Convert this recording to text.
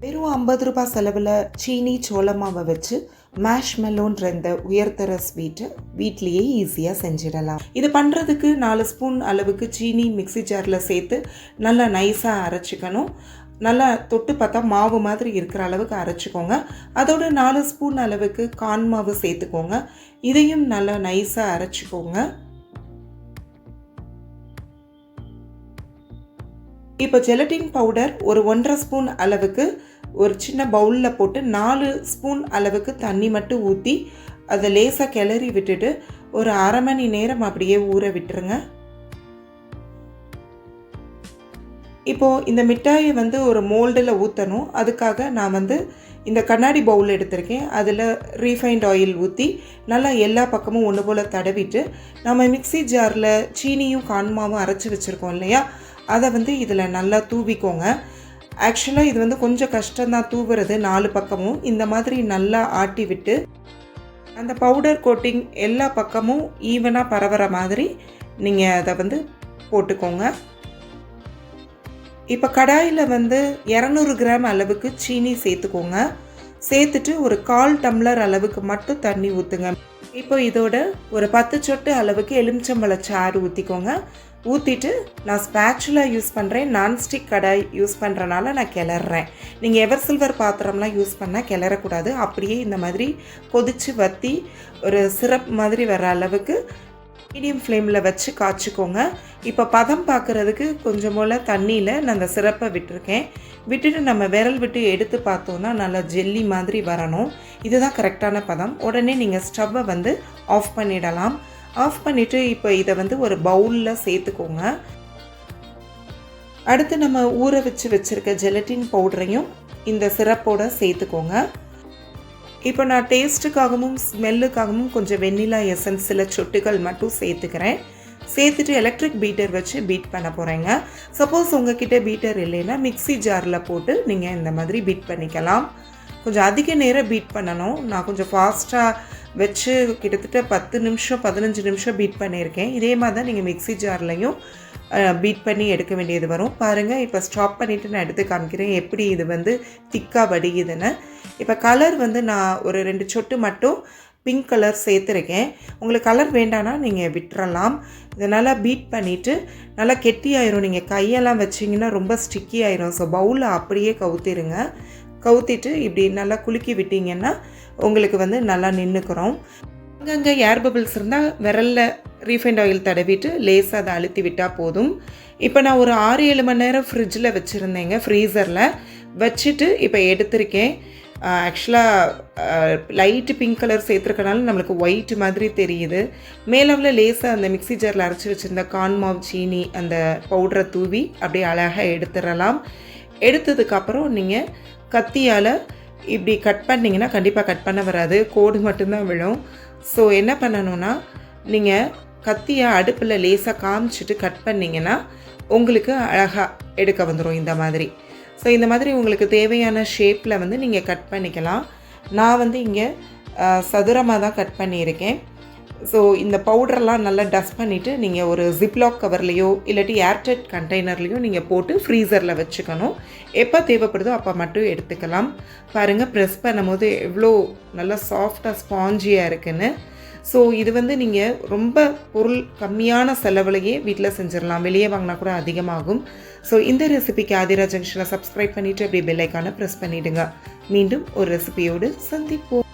வெறும் ஐம்பது ரூபாய் செலவில் சீனி சோளமாவை வச்சு மேஷ் மெலோன்ற இந்த உயர்தர ஸ்வீட்டை வீட்லேயே ஈஸியாக செஞ்சிடலாம். இது பண்ணுறதுக்கு நாலு ஸ்பூன் அளவுக்கு சீனி மிக்ஸி ஜாரில் சேர்த்து நல்லா நைஸாக அரைச்சிக்கணும். நல்லா தொட்டு பார்த்தா மாவு மாதிரி இருக்கிற அளவுக்கு அரைச்சிக்கோங்க. அதோட நாலு ஸ்பூன் அளவுக்கு கான் மாவு சேர்த்துக்கோங்க. இதையும் நல்லா நைஸாக அரைச்சிக்கோங்க. இப்போ ஜெலட்டின் பவுடர் ஒரு ஒன்றரை ஸ்பூன் அளவுக்கு ஒரு சின்ன பவுலில் போட்டு நாலு ஸ்பூன் அளவுக்கு தண்ணி மட்டும் ஊற்றி அதை லேசாக கிளறி விட்டுட்டு ஒரு அரை மணி நேரம் அப்படியே ஊற விட்டுருங்க. இப்போது இந்த மிட்டாயை வந்து ஒரு மோல்டில் ஊற்றணும் அதுக்காக நான் வந்து இந்த கண்ணாடி பவுல் எடுத்திருக்கேன். அதில் ரீஃபைண்ட் ஆயில் ஊற்றி நல்லா எல்லா பக்கமும் ஒன்று போல் தடவிட்டு நம்ம மிக்ஸி ஜாரில் சீனியும் கான்மாவும் அரைச்சி வச்சுருக்கோம் இல்லையா? அதை வந்து இதில் நல்லா தூவிக்கோங்க. ஆக்சுவலாக இது வந்து கொஞ்சம் கஷ்டம்தான். தூவுறது நாலு பக்கமும். இந்த மாதிரி நல்லா ஆட்டி விட்டு அந்த பவுடர் கோட்டிங் எல்லா பக்கமும் ஈவனாக பரவுற மாதிரி நீங்கள் அதை வந்து போட்டுக்கோங்க. இப்போ கடாயில் வந்து இரநூறு கிராம் அளவுக்கு சீனி சேர்த்துக்கோங்க. சேர்த்துட்டு ஒரு கால் டம்ளர் அளவுக்கு மட்டும் தண்ணி ஊற்றுங்க இப்போ இதோட ஒரு பத்து சொட்டு அளவுக்கு எலுமிச்சம்பழ சாறு ஊற்றிக்கோங்க ஊற்றிட்டு நான் ஸ்பேச்சுலாக யூஸ் பண்ணுறேன் நான்ஸ்டிக் கடாய் யூஸ் பண்ணுறனால நான் கிளறேன் நீங்கள் எவர் சில்வர் பாத்திரம்லாம் யூஸ் பண்ணால் கிளறக்கூடாது. அப்படியே இந்த மாதிரி கொதித்து வற்றி ஒரு சிரப் மாதிரி வர அளவுக்கு மீடியம் ஃப்ளேமில் வச்சு காய்ச்சிக்கோங்க. இப்போ பதம் பார்க்குறதுக்கு கொஞ்சம் போல் தண்ணியில் நான் அந்த சிரப்பை விட்டுருக்கேன். விட்டுட்டு நம்ம விரல் விட்டு எடுத்து பார்த்தோன்னா நல்லா ஜெல்லி மாதிரி வரணும். இதுதான் கரெக்டான பதம். உடனே நீங்கள் ஸ்டவ்வை வந்து ஆஃப் பண்ணிடலாம். ஆஃப் பண்ணிவிட்டு இப்போ இதை வந்து ஒரு பவுலில் சேர்த்துக்கோங்க. அடுத்து நம்ம ஊற வச்சு வச்சுருக்க ஜெலட்டின் பவுடரையும் இந்த சிரப்போடு சேர்த்துக்கோங்க. இப்போ நான் டேஸ்ட்டுக்காகவும் ஸ்மெல்லுக்காகவும் கொஞ்சம் வெண்ணிலா எசன்ஸ் சில சொட்டுகள் மட்டும் சேர்த்துக்கிறேன். சேர்த்துட்டு எலக்ட்ரிக் பீட்டர் வச்சு பீட் பண்ண போகிறேங்க சப்போஸ் உங்ககிட்ட பீட்டர் இல்லைன்னா மிக்ஸி ஜாரில் போட்டு நீங்கள் இந்த மாதிரி பீட் பண்ணிக்கலாம். கொஞ்சம் அதிக நேரம் பீட் பண்ணணும். நான் கொஞ்சம் ஃபாஸ்ட்டாக வச்சு கிட்டத்தட்ட பத்து நிமிஷம் பதினஞ்சு நிமிஷம் பீட் பண்ணியிருக்கேன். இதே மாதிரி தான் நீங்கள் மிக்ஸி ஜார்லையும் பீட் பண்ணி எடுக்க வேண்டியது வரும். பாருங்கள் இப்போ ஸ்டாப் பண்ணிவிட்டு நான் எடுத்து காமிக்கிறேன். எப்படி இது வந்து திக்காக வடியுதுன்னு. இப்போ கலர் வந்து நான் ஒரு ரெண்டு சொட்டு மட்டும் பிங்க் கலர் சேர்த்துருக்கேன். உங்களுக்கு கலர் வேண்டானா நீங்கள் விட்டுறலாம். இதை நல்லா பீட் பண்ணிவிட்டு நல்லா கெட்டி ஆயிரும் நீங்கள் கையெல்லாம் வச்சிங்கன்னா ரொம்ப ஸ்டிக்கி ஆயிரும். ஸோ பவுலில் அப்படியே கவுத்திருங்க. கவுத்திட்டு இப்படி நல்லா குலுக்கி விட்டிங்கன்னா உங்களுக்கு வந்து நல்லா நின்றுக்கிறோம் அங்கங்கே ஏர் பபிள்ஸ் இருந்தால் விரலில் ரீஃபைண்ட் ஆயில் தடவிட்டு லேசாக அதை அழுத்தி விட்டால் போதும். இப்போ நான் ஒரு ஆறு ஏழு மணி நேரம் ஃப்ரிட்ஜில் வச்சுருந்தேங்க ஃப்ரீசரில் வச்சுட்டு இப்போ எடுத்திருக்கேன். ஆக்சுவலாக லைட்டு பிங்க் கலர் சேர்த்துருக்கனால நம்மளுக்கு ஒயிட் மாதிரி தெரியுது. மேலவில் லேசாக அந்த மிக்ஸி ஜாரில் அரைச்சி வச்சுருந்த கான்மாவ் சீனி அந்த பவுடரை தூவி அப்படியே அழகாக எடுத்துடலாம். எடுத்ததுக்கப்புறம் நீங்கள் கத்தியால் இப்படி கட் பண்ணிங்கன்னா கண்டிப்பாக கட் பண்ண வராது. கோடு மட்டும்தான் விழும். ஸோ என்ன பண்ணணும்னா நீங்கள் கத்தியை அடுப்பில் லேசாக காமிச்சிட்டு கட் பண்ணிங்கன்னா உங்களுக்கு அழகாக எடுக்க வந்துடும் இந்த மாதிரி. ஸோ இந்த மாதிரி உங்களுக்கு தேவையான ஷேப்பில் வந்து நீங்கள் கட் பண்ணிக்கலாம். நான் வந்து இங்கே சதுரமாக தான் கட் பண்ணியிருக்கேன். ஸோ இந்த பவுடர்லாம் நல்லா டஸ்ட் பண்ணிவிட்டு நீங்கள் ஒரு ஜிப்லாக் கவர்லேயோ இல்லாட்டி ஏர்டெட் கண்டெய்னர்லேயோ நீங்கள் போட்டு ஃப்ரீசரில் வச்சுக்கணும். எப்போ தேவைப்படுதோ அப்போ மட்டும் எடுத்துக்கலாம். பாருங்கள் ப்ரெஸ் பண்ணும்போது எவ்வளோ நல்லா சாஃப்டாக ஸ்பாஞ்சியாக இருக்குன்னு. ஸோ இது வந்து நீங்கள் ரொம்ப பொருள் கம்மியான செலவுலையே வீட்டில் செஞ்சிடலாம். வெளியே வாங்கினா கூட அதிகமாகும். ஸோ இந்த ரெசிபிக்கு ஆதிரா ஜங்ஷனை சப்ஸ்கிரைப் பண்ணிவிட்டு அப்படியே பெல்லைக்கான ப்ரெஸ் பண்ணிவிடுங்க மீண்டும் ஒரு ரெசிபியோடு சந்திப்போம்.